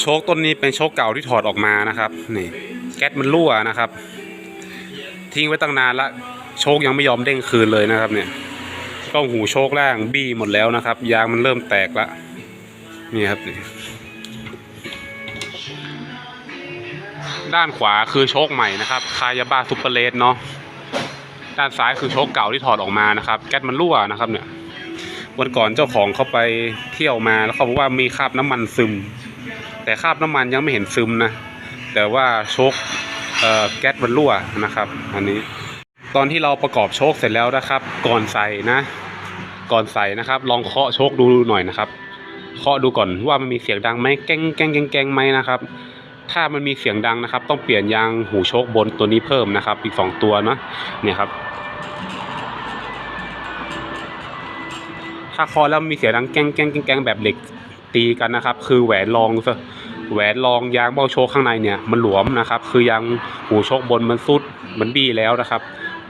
โชคต้นนี้เป็นโชคเก่าที่ถอดออกมานะครับนี่แก๊สมันรั่วนะครับ ทิ้งไว้ตั้งนานละโชคยังไม่ยอมเด้งคืนเลยนะครับเนี่ยก็หูโชคล่างบี้หมดแล้วนะครับ ยางมันเริ่มแตกละนี่ครับนี่ด้านขวาคือโชคใหม่นะครับคายาบ้าซุปเปอร์เลสเนาะด้านซ้ายคือโชคเก่าที่ถอดออกมานะครับ แก๊สมันรั่วนะครับเนี่ยวันก่อนเจ้าของเขาไปเที่ยวมาแล้วเขาบอกว่ามีคราบน้ำมันซึม แต่คราบน้ำมันยังไม่เห็นซึมนะ แต่ว่าโชคเอ่อแก๊สมันรั่วนะครับ อันนี้ ตอนที่เราประกอบโชคเสร็จแล้วนะครับ ก่อนใส่นะ ก่อนใส่นะครับ ลองเคาะโชคดูหน่อยนะครับ เคาะดูก่อนว่ามันมีเสียงดังไหมแก้งแก้งแก้งแก้งไหมนะครับ ถ้ามันมีเสียงดังนะครับ ต้องเปลี่ยนยางหูโชคบนตัวนี้เพิ่มนะครับ อีกสองตัวนะเนี่ยครับถ้าเคอแล้วมีเสียงดังแก้งแก้งแก้งแก้งแบบเหล็ก ตีกันนะครับ คือแหวนรองแหวนรองยางเบ้าโชคข้างในเนี่ยมันหลวมนะครับ คือยางหูโชคบนมันสุดมันบี้แล้วนะครับ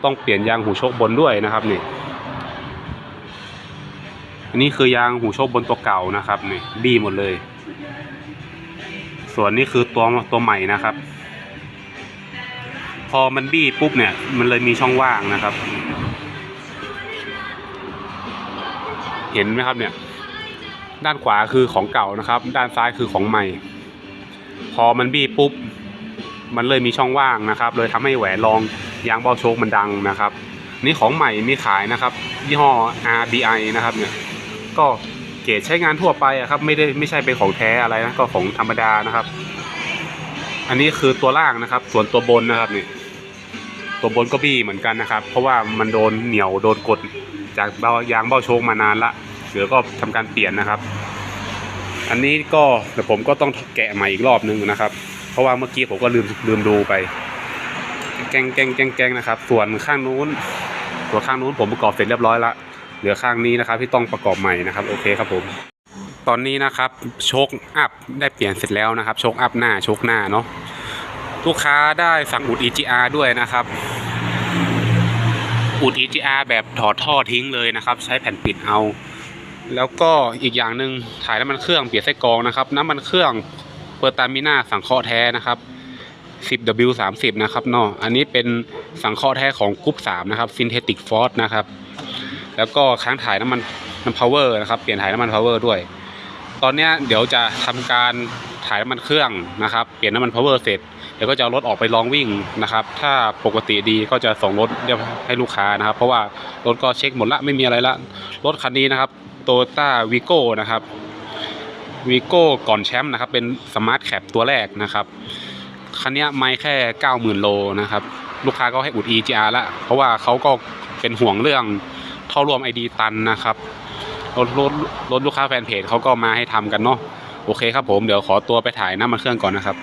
ต้องเปลี่ยนยางหูโชคบนด้วยนะครับนี่อันนี้คือยางหูโชคบนตัวเก่านะครับนี่บี้หมดเลย ส่วนนี้คือตัวตัวใหม่นะครับ พอมันบี้ปุ๊บเนี่ย มันเลยมีช่องว่างนะครับ เห็นไหมครับเนี่ย ด้านขวาคือของเก่านะครับ ด้านซ้ายคือของใหม่ พอมันบี้ปุ๊บ มันเลยมีช่องว่างนะครับ เลยทำให้แหวนรองยางเบาโชคมันดังนะครับ นี่ของใหม่มีขายนะครับ ยี่ห้อ RBI นะครับเนี่ย ก็เกรดใช้งานทั่วไปอะครับ ไม่ได้ไม่ใช่เป็นของแท้อะไรนะ ก็ของธรรมดานะครับ อันนี้คือตัวล่างนะครับ ส่วนตัวบนนะครับนี่ ตัวบนก็บี้เหมือนกันนะครับ เพราะว่ามันโดนเหนียวโดนกดจากยางเบ้าโชคมานานละ เดี๋ยวก็ทำการเปลี่ยนนะครับ อันนี้ก็เดี๋ยวผมก็ต้องแกะใหม่อีกรอบนึงนะครับ เพราะว่าเมื่อกี้ผมก็ลืมลืมดูไป แกงแกงแกงแกงนะครับ ส่วนข้างนู้นส่วนข้างนู้นผมประกอบเสร็จเรียบร้อยละเหลือข้างนี้นะครับ ที่ต้องประกอบใหม่นะครับ โอเคครับผม ตอนนี้นะครับโชคอัพได้เปลี่ยนเสร็จแล้วนะครับโชคอัพหน้าโชคหน้าเนาะลูกค้าได้สั่งอุด EGR ด้วยนะครับ อุด EGR แบบถอดท่อทิ้งเลยนะครับ ใช้แผ่นปิดเอา แล้วก็อีกอย่างหนึ่งถ่ายน้ำมันเครื่องเปลี่ยนไส้กรองนะครับ น้ำมันเครื่องเปอร์ตามิน่าสังเคราะห์แท้นะครับ 10W30 นะครับเนาะอันนี้เป็นสังเคราะห์แท้ของกรุ๊ป3นะครับ Synthetic Force นะครับ แล้วก็ค้างถ่ายน้ำมันน้ำ power นะครับเปลี่ยนถ่ายน้ำมัน power ด้วย ตอนนี้เดี๋ยวจะทำการถ่ายน้ำมันเครื่องนะครับ เปลี่ยนน้ำมัน power เสร็จเดี๋ยวก็จะรถออกไปลองวิ่งนะครับ ถ้าปกติดีก็จะส่งรถเรียบให้ลูกค้านะครับ เพราะว่ารถก็เช็คหมดละไม่มีอะไรละรถคันนี้นะครับ โตต้าวีโก้นะครับวีโก้ก่อนแชมป์นะครับ เป็นสมาร์ทแคปตัวแรกนะครับ คันนี้ไม่แค่ 90,000 โลนะครับ ลูกค้าก็ให้อุด EGR ละเพราะว่าเขาก็เป็นห่วงเรื่องท่อรวม ID ตันนะครับรถรถรถลูกค้าแฟนเพจเขาก็มาให้ทำกันเนาะโอเคครับผมเดี๋ยวขอตัวไปถ่ายน้ำมันเครื่องก่อนนะครับ